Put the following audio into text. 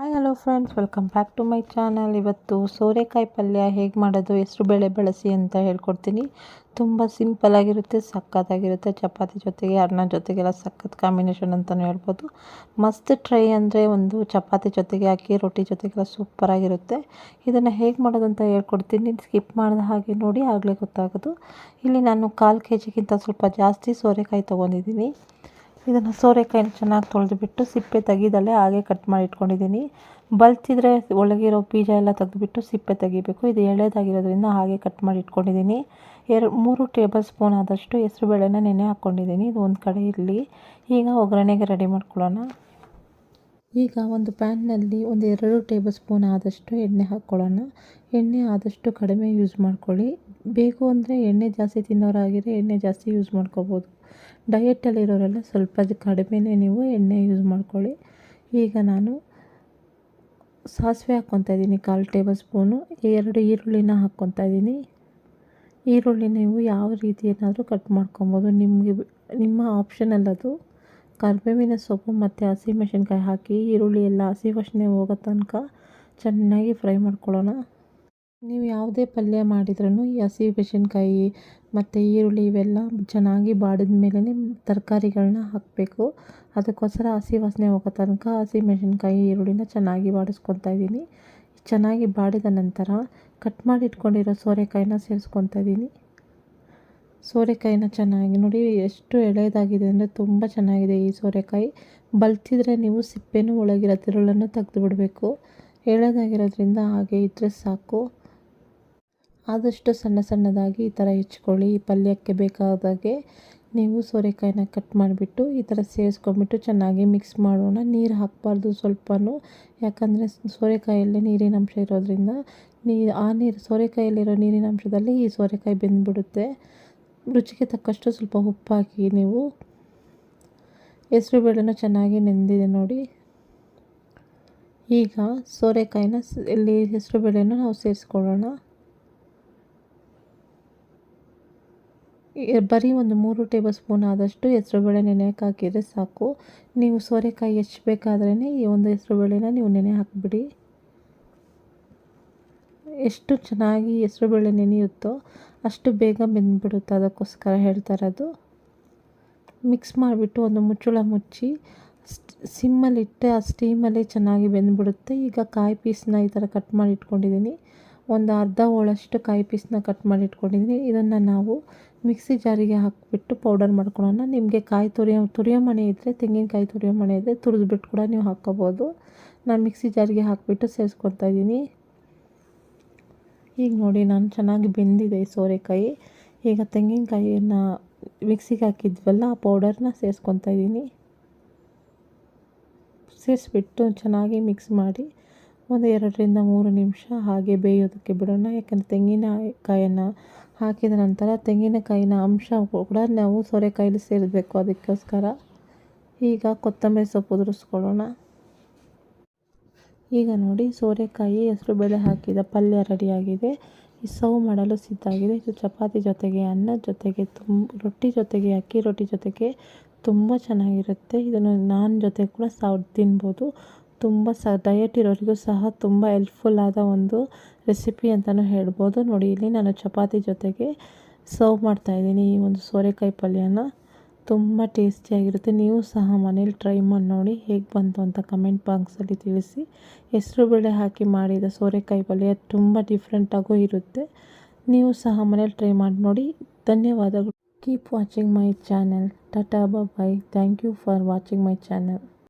Hi hello friends welcome back to my channel ಇವತ್ತು ಸೋರೆಕಾಯಿ ಪಲ್ಯ ಹೇಗೆ ಮಾಡೋದು, ಎಷ್ಟು ಬೇಳೆ ಬಳಸಿ ಅಂತ ಹೇಳ್ಕೊಡ್ತೀನಿ. ತುಂಬ ಸಿಂಪಲ್ಲಾಗಿರುತ್ತೆ ಸಕ್ಕತ್ತಾಗಿರುತ್ತೆ. ಚಪಾತಿ ಜೊತೆಗೆ, ಅನ್ನ ಜೊತೆಗೆಲ್ಲ ಸಖತ್ ಕಾಂಬಿನೇಷನ್ ಅಂತಲೂ ಹೇಳ್ಬೋದು. ಮಸ್ತ್ ಟ್ರೈ ಅಂದರೆ ಒಂದು ಚಪಾತಿ ಜೊತೆಗೆ ಹಾಕಿ, ರೊಟ್ಟಿ ಜೊತೆಗೆಲ್ಲ ಸೂಪರಾಗಿರುತ್ತೆ ಇದನ್ನು ಹೇಗೆ ಮಾಡೋದು ಅಂತ ಹೇಳ್ಕೊಡ್ತೀನಿ. ಸ್ಕಿಪ್ ಮಾಡಿದ ಹಾಗೆ ನೋಡಿ, ಆಗಲೇ ಗೊತ್ತಾಗೋದು. ಇಲ್ಲಿ ನಾನು ಕಾಲು ಕೆ ಜಿಗಿಂತ ಸ್ವಲ್ಪ ಜಾಸ್ತಿ ಸೋರೆಕಾಯಿ ತೊಗೊಂಡಿದ್ದೀನಿ. ಇದನ್ನು ಸೋರೆಕಾಯಿನ ಚೆನ್ನಾಗಿ ತೊಳೆದುಬಿಟ್ಟು ಸಿಪ್ಪೆ ತೆಗೆದಲ್ಲೇ ಹಾಗೆ ಕಟ್ ಮಾಡಿ ಇಟ್ಕೊಂಡಿದ್ದೀನಿ. ಬಲ್ತಿದ್ರೆ ಒಳಗಿರೋ ಬೀಜ ಎಲ್ಲ ತೆಗೆದುಬಿಟ್ಟು ಸಿಪ್ಪೆ ತೆಗಿಬೇಕು. ಇದು ಎಳೆದಾಗಿರೋದ್ರಿಂದ ಹಾಗೆ ಕಟ್ ಮಾಡಿ ಇಟ್ಕೊಂಡಿದ್ದೀನಿ. ಎರಡು, ಮೂರು ಟೇಬಲ್ ಸ್ಪೂನ್ ಆದಷ್ಟು ಹೆಸ್ರು ಬೇಳೆನ ನೆನೆ ಹಾಕ್ಕೊಂಡಿದ್ದೀನಿ ಇದು ಒಂದು ಕಡೆ ಇರಲಿ. ಈಗ ಒಗ್ಗರಣೆಗೆ ರೆಡಿ ಮಾಡ್ಕೊಳ್ಳೋಣ. ಈಗ ಒಂದು ಪ್ಯಾನ್ನಲ್ಲಿ ಒಂದು ಎರಡು ಟೇಬಲ್ ಸ್ಪೂನ್ ಆದಷ್ಟು ಎಣ್ಣೆ ಹಾಕ್ಕೊಳ್ಳೋಣ. ಎಣ್ಣೆ ಆದಷ್ಟು ಕಡಿಮೆ ಯೂಸ್ ಮಾಡ್ಕೊಳ್ಳಿ. ಬೇಕು ಅಂದರೆ ಎಣ್ಣೆ ಜಾಸ್ತಿ ತಿನ್ನೋರಾಗಿದ್ರೆ ಎಣ್ಣೆ ಜಾಸ್ತಿ ಯೂಸ್ ಮಾಡ್ಕೋಬೋದು. ಡಯೆಟ್ಟಲ್ಲಿರೋರೆಲ್ಲ ಸ್ವಲ್ಪ ಕಡಿಮೆನೇ ನೀವು ಎಣ್ಣೆ ಯೂಸ್ ಮಾಡ್ಕೊಳ್ಳಿ. ಈಗ ನಾನು ಸಾಸಿವೆ ಹಾಕ್ಕೊತಾ ಇದ್ದೀನಿ ಕಾಲು ಟೇಬಲ್ ಸ್ಪೂನು. ಎರಡು ಈರುಳ್ಳಿನ ಹಾಕ್ಕೊತಾ ಇದ್ದೀನಿ. ಈರುಳ್ಳಿ ನೀವು ಯಾವ ರೀತಿ ಏನಾದರೂ ಕಟ್ ಮಾಡ್ಕೊಬೋದು. ನಿಮಗೆ ನಿಮ್ಮ ಆಪ್ಷನಲ್ ಅದು ಕರಿಬೇವಿನ ಸೊಪ್ಪು ಮತ್ತು ಹಸಿಮೆಣಸಿನ್ಕಾಯಿ ಹಾಕಿ ಈರುಳ್ಳಿ ಎಲ್ಲ ಹಸಿ ವಾಸನೆ ಹೋಗೋ ತನಕ ಚೆನ್ನಾಗಿ ಫ್ರೈ ಮಾಡ್ಕೊಳ್ಳೋಣ. ನೀವು ಯಾವುದೇ ಪಲ್ಯ ಮಾಡಿದ್ರೂ ಈ ಹಸಿ ಮೆಣಸಿನ್ಕಾಯಿ ಮತ್ತು ಈರುಳ್ಳಿ ಇವೆಲ್ಲ ಚೆನ್ನಾಗಿ ಬಾಡಿದ ಮೇಲೇ ತರಕಾರಿಗಳನ್ನ ಹಾಕಬೇಕು. ಅದಕ್ಕೋಸ್ಕರ ಹಸಿ ವಾಸನೆ ಹೋಗೋ ತನಕ ಹಸಿ ಮೆಣಸಿನ್ಕಾಯಿ ಈರುಳ್ಳಿನ ಚೆನ್ನಾಗಿ ಬಾಡಿಸ್ಕೊತಾ ಇದ್ದೀನಿ. ಚೆನ್ನಾಗಿ ಬಾಡಿದ ನಂತರ ಕಟ್ ಮಾಡಿ ಇಟ್ಕೊಂಡಿರೋ ಸೋರೆಕಾಯಿನ ಸೇರಿಸ್ಕೊತಾ ಇದ್ದೀನಿ. ಸೋರೆಕಾಯಿನ ಚೆನ್ನಾಗಿ ನೋಡಿ ಎಷ್ಟು ಎಳೆಯದಾಗಿದೆ ಅಂದರೆ ತುಂಬ ಚೆನ್ನಾಗಿದೆ ಈ ಸೋರೆಕಾಯಿ. ಬಲ್ತಿದ್ರೆ ನೀವು ಸಿಪ್ಪೆನೂ ಒಳಗಿರೋ ತಿರುಳನ್ನು ತೆಗೆದು ಬಿಡಬೇಕು. ಎಳೆದಾಗಿರೋದ್ರಿಂದ ಹಾಗೆ ಇದ್ದರೆ ಸಾಕು. ಆದಷ್ಟು ಸಣ್ಣ ಸಣ್ಣದಾಗಿ ಈ ಥರ ಹೆಚ್ಕೊಳ್ಳಿ. ಈ ಪಲ್ಯಕ್ಕೆ ಬೇಕಾದಾಗೆ ನೀವು ಸೋರೆಕಾಯಿನ ಕಟ್ ಮಾಡಿಬಿಟ್ಟು ಈ ಥರ ಸೇರಿಸ್ಕೊಂಬಿಟ್ಟು ಚೆನ್ನಾಗಿ ಮಿಕ್ಸ್ ಮಾಡೋಣ. ನೀರು ಹಾಕಬಾರ್ದು ಸ್ವಲ್ಪನೂ. ಯಾಕಂದರೆ ಸೋರೆಕಾಯಲ್ಲಿ ನೀರಿನ ಅಂಶ ಇರೋದ್ರಿಂದ ನೀ ಆ ನೀರು, ಸೋರೆಕಾಯಲ್ಲಿರೋ ನೀರಿನ ಅಂಶದಲ್ಲಿ ಈ ಸೋರೆಕಾಯಿ ಬೆಂದ್ಬಿಡುತ್ತೆ. ರುಚಿಗೆ ತಕ್ಕಷ್ಟು ಸ್ವಲ್ಪ ಉಪ್ಪಾಕಿ ನೀವು. ಹೆಸರು ಬೇಳೆನೂ ಚೆನ್ನಾಗಿ ನೆಂದಿದೆ ನೋಡಿ. ಈಗ ಸೋರೆಕಾಯಿನ ಇಲ್ಲಿ ಹೆಸರು ಬೇಳೆನೂ ನಾವು ಸೇರಿಸ್ಕೊಳ್ಳೋಣ. ಬರೀ ಒಂದು ಮೂರು ಟೇಬಲ್ ಸ್ಪೂನ್ ಆದಷ್ಟು ಹೆಸರುಬೇಳೆ ನೆನೆಯಕ್ಕೆ ಹಾಕಿದರೆ ಸಾಕು. ನೀವು ಸೋರೆಕಾಯಿ ಎಷ್ಟು ಬೇಕಾದ್ರೇ ಈ ಒಂದು ಹೆಸರುಬೇಳೆನ ನೀವು ನೆನೆ ಹಾಕಿಬಿಡಿ. ಎಷ್ಟು ಚೆನ್ನಾಗಿ ಹೆಸರುಬೇಳೆ ನೆನೆಯುತ್ತೋ ಅಷ್ಟು ಬೇಗ ಬೆಂದ್ಬಿಡುತ್ತೆ. ಅದಕ್ಕೋಸ್ಕರ ಹೇಳ್ತಾ ಇರೋದು. ಮಿಕ್ಸ್ ಮಾಡಿಬಿಟ್ಟು ಒಂದು ಮುಚ್ಚಳ ಮುಚ್ಚಿ ಸಿಮ್ಮಲ್ಲಿಟ್ಟೆ ಆ ಸ್ಟೀಮಲ್ಲಿ ಚೆನ್ನಾಗಿ ಬೆಂದ್ಬಿಡುತ್ತೆ. ಈಗ ಕಾಯಿ ಪೀಸ್ನ ಈ ಥರ ಕಟ್ ಮಾಡಿ ಇಟ್ಕೊಂಡಿದ್ದೀನಿ. ಒಂದು ಅರ್ಧ ಹೋಳಷ್ಟು ಕಾಯಿ ಪೀಸನ್ನ ಕಟ್ ಮಾಡಿ ಇಟ್ಕೊಂಡಿದ್ದೀನಿ. ಇದನ್ನು ನಾವು ಮಿಕ್ಸಿ ಜಾರಿಗೆ ಹಾಕಿಬಿಟ್ಟು ಪೌಡರ್ ಮಾಡ್ಕೊಳ್ಳೋಣ. ನಿಮಗೆ ಕಾಯಿ ತುರಿಯೋ ತುರಿಯೋ ಮಣೆ ಇದ್ದರೆ ತೆಂಗಿನಕಾಯಿ ತುರಿಯೋ ಮಣೆ ಇದ್ದರೆ ತುರಿದ್ಬಿಟ್ಟು ಕೂಡ ನೀವು ಹಾಕ್ಕೋಬೋದು. ನಾನು ಮಿಕ್ಸಿ ಜಾರಿಗೆ ಹಾಕಿಬಿಟ್ಟು ಸೇರಿಸ್ಕೊತಾ ಇದ್ದೀನಿ. ಈಗ ನೋಡಿ, ನಾನು ಚೆನ್ನಾಗಿ ಬೆಂದಿದೆ ಸೋರೆಕಾಯಿ. ಈಗ ತೆಂಗಿನಕಾಯಿಯನ್ನು ಮಿಕ್ಸಿಗೆ ಹಾಕಿದ್ವಲ್ಲ, ಆ ಪೌಡರ್ನ ಸೇರಿಸ್ಕೊತಾ ಇದ್ದೀನಿ. ಸೇರಿಸ್ಬಿಟ್ಟು ಚೆನ್ನಾಗಿ ಮಿಕ್ಸ್ ಮಾಡಿ ಒಂದು ಎರಡರಿಂದ ಮೂರು ನಿಮಿಷ ಹಾಗೆ ಬೇಯೋದಕ್ಕೆ ಬಿಡೋಣ. ಯಾಕಂದರೆ ತೆಂಗಿನಕಾಯನ್ನು ಹಾಕಿದ ನಂತರ ತೆಂಗಿನಕಾಯಿನ ಅಂಶ ಕೂಡ ನಾವು ಸೋರೆಕಾಯಲ್ಲಿ ಸೇರಿಸಬೇಕು ಅದಕ್ಕೋಸ್ಕರ. ಈಗ ಕೊತ್ತಂಬರಿ ಸೊಪ್ಪು ಉದುರಿಸ್ಕೊಳ್ಳೋಣ. ಈಗ ನೋಡಿ ಸೋರೆಕಾಯಿ ಹೆಸರು ಬೇಳೆ ಹಾಕಿದ ಪಲ್ಯ ರೆಡಿಯಾಗಿದೆ. ಈ ಸರ್ವ್ ಮಾಡಲು ಸಿದ್ಧ ಆಗಿದೆ. ಇದು ಚಪಾತಿ ಜೊತೆಗೆ ಅನ್ನ ಜೊತೆಗೆ ತುಂಬ ರೊಟ್ಟಿ ಜೊತೆಗೆ, ಅಕ್ಕಿ ರೊಟ್ಟಿ ಜೊತೆಗೆ ತುಂಬ ಚೆನ್ನಾಗಿರುತ್ತೆ. ಇದನ್ನು ನಾನ್ ಜೊತೆ ಕೂಡ ಸಾವ್, ತಿನ್ಬೋದು. ತುಂಬ ಸ ಡಯಟ್ ಇರೋರಿಗೂ ಸಹ ತುಂಬ ಹೆಲ್ಪ್ಫುಲ್ ಆದ ಒಂದು ರೆಸಿಪಿ ಅಂತಲೂ ಹೇಳ್ಬೋದು. ನೋಡಿ, ಇಲ್ಲಿ ನಾನು ಚಪಾತಿ ಜೊತೆಗೆ ಸರ್ವ್ ಮಾಡ್ತಾಯಿದ್ದೀನಿ ಈ ಒಂದು ಸೋರೆಕಾಯಿ ಪಲ್ಯನ. ತುಂಬ ಟೇಸ್ಟಿಯಾಗಿರುತ್ತೆ ನೀವು ಸಹ ಮನೇಲಿ ಟ್ರೈ ಮಾಡಿ ನೋಡಿ, ಹೇಗೆ ಬಂತು ಅಂತ ಕಮೆಂಟ್ ಬಾಕ್ಸಲ್ಲಿ ತಿಳಿಸಿ. ಹೆಸರು ಬೇಳೆ ಹಾಕಿ ಮಾಡಿದ ಸೋರೆಕಾಯಿ ಪಲ್ಯ ತುಂಬ ಡಿಫ್ರೆಂಟಾಗೂ ಇರುತ್ತೆ. ನೀವು ಸಹ ಮನೇಲಿ ಟ್ರೈ ಮಾಡಿ ನೋಡಿ. ಧನ್ಯವಾದಗಳು. Keep watching my channel tata bye thank you for watching my channel